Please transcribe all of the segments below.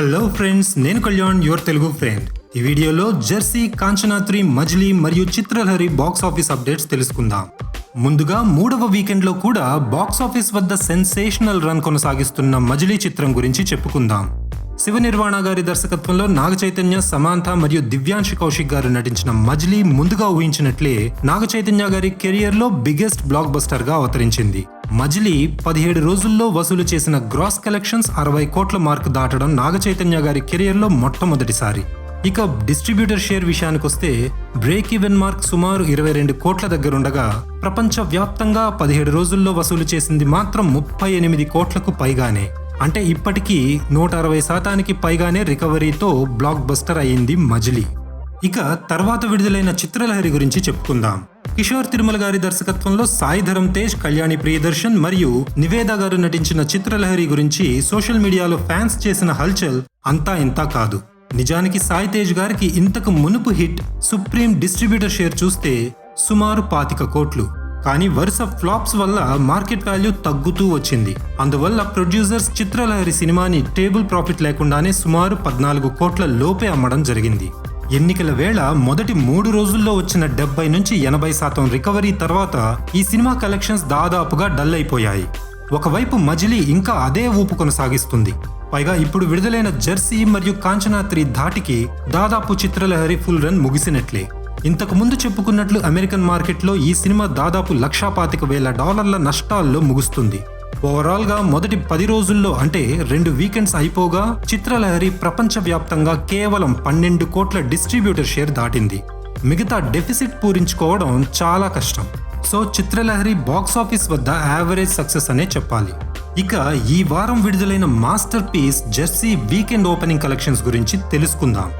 Hello friends నేను Kalyan your Telugu friend ఈ వీడియోలో జెర్సీ కాంచనాత్రి మజిలీ మరియు చిత్రలహరి బాక్స్ ఆఫీస్ అప్డేట్స్ తెలుసుకుందాం. ముందుగా మూడవ వీకెండ్లో కూడా బాక్స్ ఆఫీస్ వద్ద సెన్సేషనల్ రన్ కొనసాగిస్తున్న మజిలీ చిత్రం గురించి చెప్పుకుందాం. శివ నిర్వాణ గారి దర్శకత్వంలో నాగ చైతన్య సమాంత మరియు దివ్యాంశి కౌశిక్ గారు నటించిన మజిలీ ముందుగా ఊహించినట్లే నాగ చైతన్య గారి కెరియర్లో బిగ్గెస్ట్ బ్లాక్ బస్టర్గా అవతరించింది. మజిలీ పదిహేడు రోజుల్లో వసూలు చేసిన గ్రాస్ కలెక్షన్స్ అరవై కోట్ల మార్క్ దాటడం నాగ చైతన్య గారి కెరియర్లో మొట్టమొదటిసారి. ఇక డిస్ట్రిబ్యూటర్ షేర్ విషయానికొస్తే బ్రేక్ ఈవెన్ మార్క్ సుమారు ఇరవై రెండు కోట్ల దగ్గరుండగా ప్రపంచ వ్యాప్తంగా పదిహేడు రోజుల్లో వసూలు చేసింది మాత్రం ముప్పై ఎనిమిది కోట్లకు పైగానే. అంటే ఇప్పటికీ నూట అరవై శాతానికి పైగానే రికవరీతో బ్లాక్ బస్టర్ అయింది మజిలీ. ఇక తర్వాత విడుదలైన చిత్రలహరి గురించి చెప్పుకుందాం. కిషోర్ తిరుమల గారి దర్శకత్వంలో సాయి ధరమ్ తేజ్ కళ్యాణి ప్రియదర్శన్ మరియు నివేద గారు నటించిన చిత్రలహరి గురించి సోషల్ మీడియాలో ఫ్యాన్స్ చేసిన హల్చల్ అంతా ఇంతా కాదు. నిజానికి సాయి తేజ్ గారికి ఇంతకు మునుపు హిట్ సుప్రీం డిస్ట్రిబ్యూటర్ షేర్ చూస్తే సుమారు పాతిక కోట్లు. కానీ వరుస ఫ్లాప్స్ వల్ల మార్కెట్ వాల్యూ తగ్గుతూ వచ్చింది. అందువల్ల ప్రొడ్యూసర్స్ చిత్రలహరి సినిమాని టేబుల్ ప్రాఫిట్ లేకుండానే సుమారు పద్నాలుగు కోట్ల లోపే అమ్మడం జరిగింది. ఎన్నికల వేళ మొదటి మూడు రోజుల్లో వచ్చిన డెబ్బై నుంచి ఎనభై శాతం రికవరీ తర్వాత ఈ సినిమా కలెక్షన్స్ దాదాపుగా డల్ అయిపోయాయి. ఒకవైపు మజిలీ ఇంకా అదే ఊపు కొనసాగిస్తుంది. పైగా ఇప్పుడు విడుదలైన జెర్సీ మరియు కాంచనాత్రి ధాటికి దాదాపు చిత్రలహరి ఫుల్ రన్ ముగిసినట్లే. ఇంతకు ముందు చెప్పుకున్నట్లు అమెరికన్ మార్కెట్లో ఈ సినిమా దాదాపు లక్షా పాతిక వేల డాలర్ల నష్టాల్లో ముగుస్తుంది. ఓవరాల్గా మొదటి పది రోజుల్లో అంటే రెండు వీకెండ్స్ అయిపోగా చిత్రలహరి ప్రపంచవ్యాప్తంగా కేవలం పన్నెండు కోట్ల డిస్ట్రిబ్యూటర్ షేర్ దాటింది. మిగతా డెఫిసిట్ పూరించుకోవడం చాలా కష్టం. సో చిత్రలహరి బాక్స్ ఆఫీస్ వద్ద యావరేజ్ సక్సెస్ అనే చెప్పాలి. ఇక ఈ వారం విడుదలైన masterpiece Jersey weekend opening collections గురించి తెలుసుకుందాం.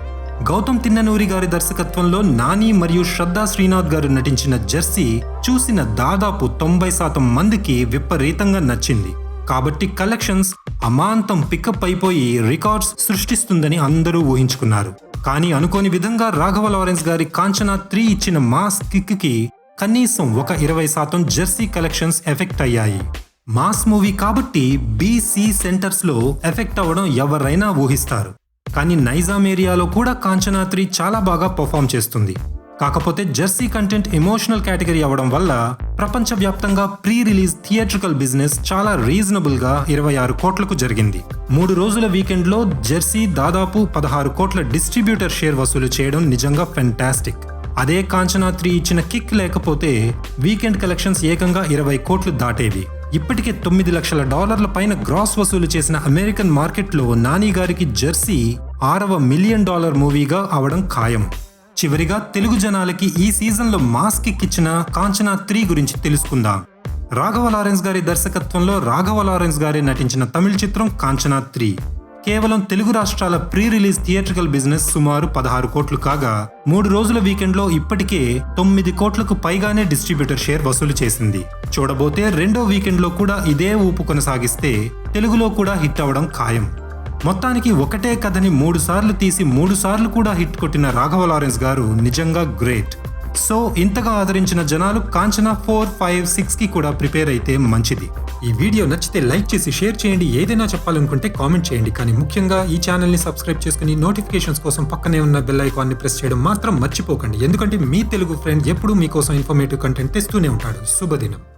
గౌతమ్ తిన్ననూరి గారి దర్శకత్వంలో నాని మరియు శ్రద్ధా శ్రీనాథ్ గారు నటించిన జెర్సీ చూసిన దాదాపు తొంభై శాతం మందికి విపరీతంగా నచ్చింది. కాబట్టి కలెక్షన్స్ అమాంతం పికప్ అయిపోయి రికార్డ్స్ సృష్టిస్తుందని అందరూ ఊహించుకున్నారు. కానీ అనుకోని విధంగా రాఘవ లారెన్స్ గారి కాంచనా త్రీ ఇచ్చిన మాస్ కిక్కి కనీసం ఒక ఇరవై శాతం జెర్సీ కలెక్షన్స్ ఎఫెక్ట్ అయ్యాయి. మాస్ మూవీ కాబట్టి బీసీ సెంటర్స్లో ఎఫెక్ట్ అవ్వడం ఎవరైనా ఊహిస్తారు. కానీ నైజాం ఏరియాలో కూడా కాంచనాత్రి చాలా బాగా పర్ఫామ్ చేస్తుంది. కాకపోతే జెర్సీ కంటెంట్ ఎమోషనల్ కేటగిరీ అవ్వడం వల్ల ప్రపంచవ్యాప్తంగా ప్రీ రిలీజ్ థియేట్రికల్ బిజినెస్ చాలా రీజనబుల్గా ఇరవై ఆరు కోట్లకు జరిగింది. మూడు రోజుల వీకెండ్లో జెర్సీ దాదాపు పదహారు కోట్ల డిస్ట్రిబ్యూటర్ షేర్ వసూలు చేయడం నిజంగా ఫెంటాస్టిక్ అదే కాంచనాత్రి ఇచ్చిన కిక్ లేకపోతే వీకెండ్ కలెక్షన్స్ ఏకంగా ఇరవై కోట్లు దాటేవి. ఇప్పటికే తొమ్మిది లక్షల డాలర్ల పైన గ్రాస్ వసూలు చేసిన అమెరికన్ మార్కెట్లో నాని గారికి జెర్సీ ఆరవ మిలియన్ డాలర్ మూవీగా అవడం ఖాయం. చివరిగా తెలుగు జనాలకి ఈ సీజన్లో మాస్ కిక్ ఇచ్చిన కాంచనా త్రీ గురించి తెలుసుకుందాం. రాఘవ లారెన్స్ గారి దర్శకత్వంలో రాఘవ లారెన్స్ గారి నటించిన తమిళ చిత్రం కాంచనా త్రీ. కేవలం తెలుగు రాష్ట్రాల ప్రీ రిలీజ్ థియేట్రికల్ బిజినెస్ సుమారు పదహారు కోట్లు కాగా మూడు రోజుల వీకెండ్లో ఇప్పటికే తొమ్మిది కోట్లకు పైగానే డిస్ట్రిబ్యూటర్ షేర్ వసూలు చేసింది. చూడబోతే రెండో వీకెండ్లో కూడా ఇదే ఊపు కొనసాగిస్తే తెలుగులో కూడా హిట్ అవ్వడం ఖాయం. మొత్తానికి ఒకటే కథని మూడు సార్లు తీసి మూడు సార్లు కూడా హిట్ కొట్టిన రాఘవ లారెన్స్ గారు నిజంగా గ్రేట్. సో ఇంతగా ఆదరించిన జనాలు కాంచనా ఫోర్ ఫైవ్ సిక్స్కి కూడా ప్రిపేర్ అయితే మంచిది. ఈ వీడియో నచ్చితే లైక్ చేసి షేర్ చేయండి. ఏదైనా చెప్పాలనుకుంటే కామెంట్ చేయండి. కానీ ముఖ్యంగా ఈ ఛానల్ని సబ్స్క్రైబ్ చేసుకుని నోటిఫికేషన్స్ కోసం పక్కనే ఉన్న బెల్ ఐకాన్ని ప్రెస్ చేయడం మాత్రం మర్చిపోకండి. ఎందుకంటే మీ తెలుగు ఫ్రెండ్ ఎప్పుడూ మీకోసం ఇన్ఫర్మేటివ్ కంటెంట్ తెస్తూనే ఉంటాడు. శుభదినం.